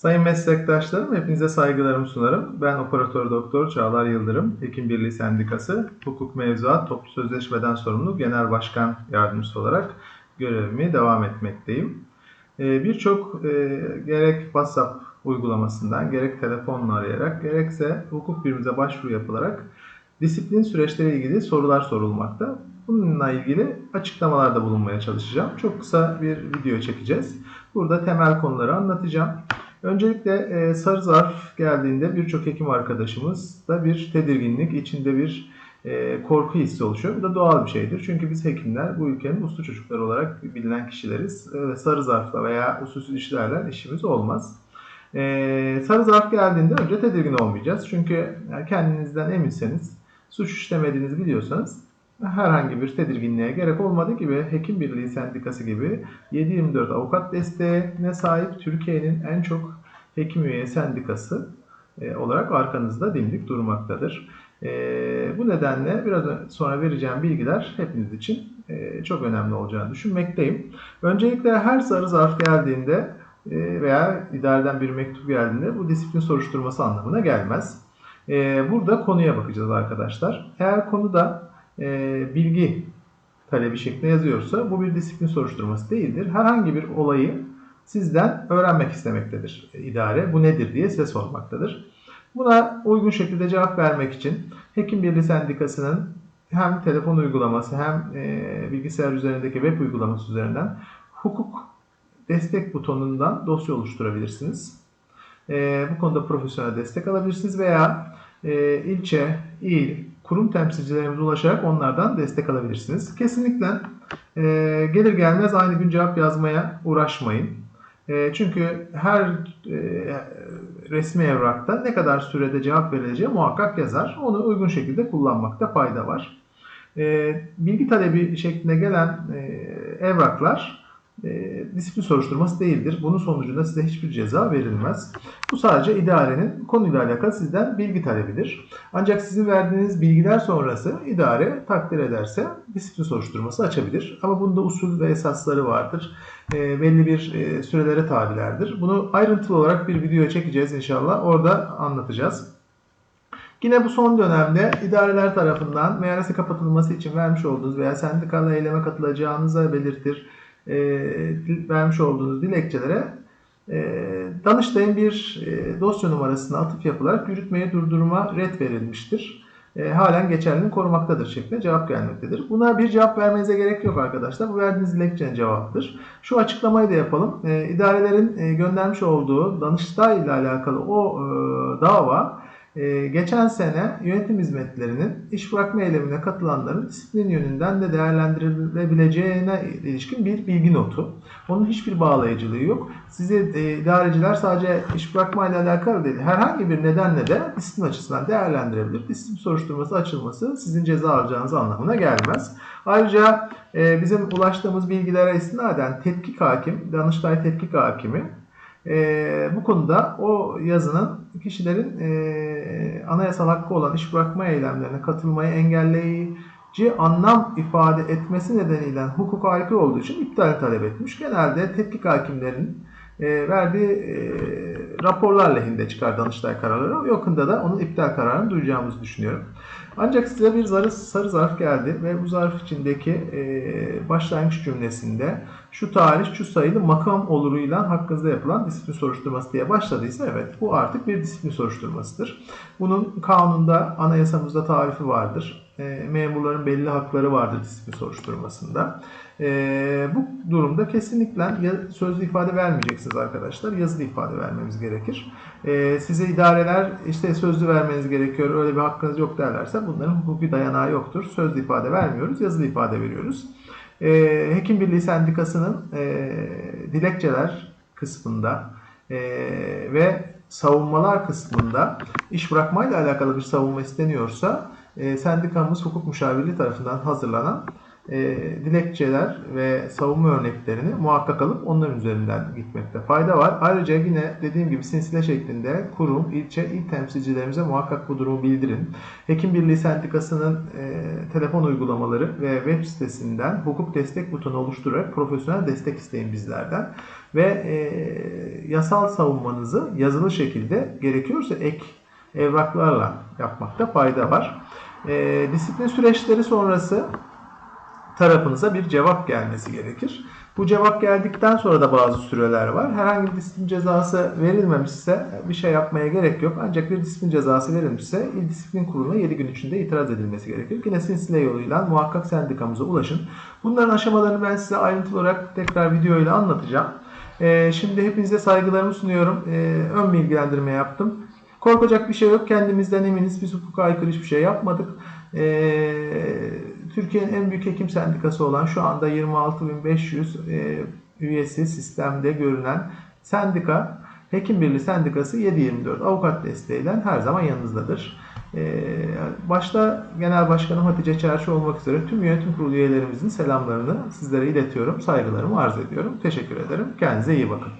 Sayın meslektaşlarım, hepinize saygılarımı sunarım. Ben Operatör Doktor Çağlar Yıldırım, Hekim Birliği Sendikası, Hukuk Mevzuat Toplu Sözleşmeden Sorumlu Genel Başkan Yardımcısı olarak görevimi devam etmekteyim. Ee, Birçok e, gerek WhatsApp uygulamasından, gerek telefonla arayarak, gerekse hukuk birimize başvuru yapılarak disiplin süreçleriyle ilgili sorular sorulmakta. Bununla ilgili açıklamalarda bulunmaya çalışacağım. Çok kısa bir video çekeceğiz. Burada temel konuları anlatacağım. Öncelikle e, sarı zarf geldiğinde birçok hekim arkadaşımızda bir tedirginlik, içinde bir e, korku hissi oluşuyor. Bu da doğal bir şeydir. Çünkü biz hekimler bu ülkenin uslu çocukları olarak bilinen kişileriz. E, sarı zarfla veya usulsüz işlerle işimiz olmaz. E, sarı zarf geldiğinde önce tedirgin olmayacağız. Çünkü kendinizden eminseniz, suç işlemediğinizi biliyorsanız herhangi bir tedirginliğe gerek olmadığı gibi Hekim Birliği Sendikası gibi 7-24 avukat desteğine sahip Türkiye'nin en çok hekim üye sendikası e, olarak arkanızda dimdik durmaktadır. E, bu nedenle biraz sonra vereceğim bilgiler hepiniz için e, çok önemli olacağını düşünmekteyim. Öncelikle her sarı zarf geldiğinde veya idareden bir mektup geldiğinde bu disiplin soruşturması anlamına gelmez. Burada konuya bakacağız arkadaşlar. Eğer konuda bilgi talebi şeklinde yazıyorsa bu bir disiplin soruşturması değildir. Herhangi bir olayı sizden öğrenmek istemektedir idare. Bu nedir diye size sormaktadır. Buna uygun şekilde cevap vermek için Hekim Birliği Sendikası'nın hem telefon uygulaması hem e, bilgisayar üzerindeki web uygulaması üzerinden hukuk destek butonundan dosya oluşturabilirsiniz. E, bu konuda profesyonel destek alabilirsiniz veya e, ilçe, il, kurum temsilcilerimize ulaşarak onlardan destek alabilirsiniz. Kesinlikle e, gelir gelmez aynı gün cevap yazmaya uğraşmayın. E, çünkü her e, resmi evrakta ne kadar sürede cevap verileceği muhakkak yazar. Onu uygun şekilde kullanmakta fayda var. E, bilgi talebi şeklinde gelen e, evraklar e, disiplin soruşturması değildir. Bunun sonucunda size hiçbir ceza verilmez. Bu sadece idarenin konuyla alakalı sizden bilgi talebidir. Ancak sizin verdiğiniz bilgiler sonrası idare takdir ederse disiplin soruşturması açabilir. Ama bunda usul ve esasları vardır. E, belli bir e, sürelere tabilerdir. Bunu ayrıntılı olarak bir video çekeceğiz inşallah. Orada anlatacağız. Yine bu son dönemde idareler tarafından meyhanesi kapatılması için vermiş olduğunuz veya sendikalı eyleme katılacağınızı belirtir e, vermiş olduğunuz dilekçelere e, Danıştay'ın bir e, dosya numarasına atıf yapılarak yürütmeyi durdurma red verilmiştir. Halen geçerliliğini korumaktadır şeklinde cevap gelmektedir. Buna bir cevap vermenize gerek yok arkadaşlar. Bu verdiğiniz dilekçenin cevabıdır. Şu açıklamayı da yapalım. E, idarelerin e, göndermiş olduğu Danıştay ile alakalı o dava ee, geçen sene yönetim hizmetlerinin iş bırakma eylemine katılanların disiplin yönünden de değerlendirilebileceğine ilişkin bir bilgi notu. Onun hiçbir bağlayıcılığı yok. Size e, idareciler sadece iş bırakma ile alakalı değil. Herhangi bir nedenle de disiplin açısından değerlendirebilir. Disiplin soruşturması açılması sizin ceza alacağınız anlamına gelmez. Ayrıca e, bizim ulaştığımız bilgilere istinaden tetkik hakim, Danıştay tetkik hakimi e, bu konuda o yazının kişilerin e, anayasal hakkı olan iş bırakma eylemlerine katılmayı engelleyici anlam ifade etmesi nedeniyle hukuka aykırı olduğu için iptal talep etmiş. Genelde tetkik hakimlerin e, verdiği e, raporlar lehinde çıkar Danıştay kararları. Yakında da onun iptal kararını duyacağımızı düşünüyorum. Ancak size bir zarı, sarı zarf geldi ve bu zarf içindeki e, başlangıç cümlesinde şu tarih şu sayılı makam oluruyla hakkınızda yapılan disiplin soruşturması diye başladıysa evet bu artık bir disiplin soruşturmasıdır. Bunun kanunda anayasamızda tarifi vardır. E, memurların belli hakları vardır disiplin soruşturmasında. E, bu durumda kesinlikle sözlü ifade vermeyeceksiniz arkadaşlar. Yazılı ifade vermemiz gerekir. E, size idareler işte sözlü vermeniz gerekiyor öyle bir hakkınız yok derlerse bunların hukuki dayanağı yoktur. Sözlü ifade vermiyoruz, yazılı ifade veriyoruz. E, Hekim Birliği Sendikası'nın e, dilekçeler kısmında e, ve savunmalar kısmında iş bırakmayla alakalı bir savunma isteniyorsa e, sendikamız hukuk müşavirliği tarafından hazırlanan e, dilekçeler ve savunma örneklerini muhakkak alıp onların üzerinden gitmekte fayda var. Ayrıca yine dediğim gibi sinsile şeklinde kurum, ilçe, il temsilcilerimize muhakkak bu durumu bildirin. Hekim Birliği Sendikası'nın e, telefon uygulamaları ve web sitesinden hukuk destek butonu oluşturarak profesyonel destek isteyin bizlerden. Ve e, yasal savunmanızı yazılı şekilde gerekiyorsa ek evraklarla yapmakta fayda var. E, disiplin süreçleri sonrası tarafınıza bir cevap gelmesi gerekir. Bu cevap geldikten sonra da bazı süreler var. Herhangi bir disiplin cezası verilmemişse bir şey yapmaya gerek yok. Ancak bir disiplin cezası verilmişse İl Disiplin Kurulu'na 7 gün içinde itiraz edilmesi gerekir. Yine sinsile yoluyla muhakkak sendikamıza ulaşın. Bunların aşamalarını ben size ayrıntılı olarak tekrar video ile anlatacağım. Ee, şimdi hepinize saygılarımı sunuyorum. Ee, ön bilgilendirme yaptım. Korkacak bir şey yok. Kendimizden eminiz. Biz hukuka aykırı hiçbir şey yapmadık. Ee, Türkiye'nin en büyük hekim sendikası olan şu anda 26.500 e, üyesi sistemde görünen sendika Hekim Birliği Sendikası 724 avukat desteğiyle her zaman yanınızdadır. Ee, başta Genel Başkanım Hatice Çerçi olmak üzere tüm yönetim kurulu üyelerimizin selamlarını sizlere iletiyorum. Saygılarımı arz ediyorum. Teşekkür ederim. Kendinize iyi bakın.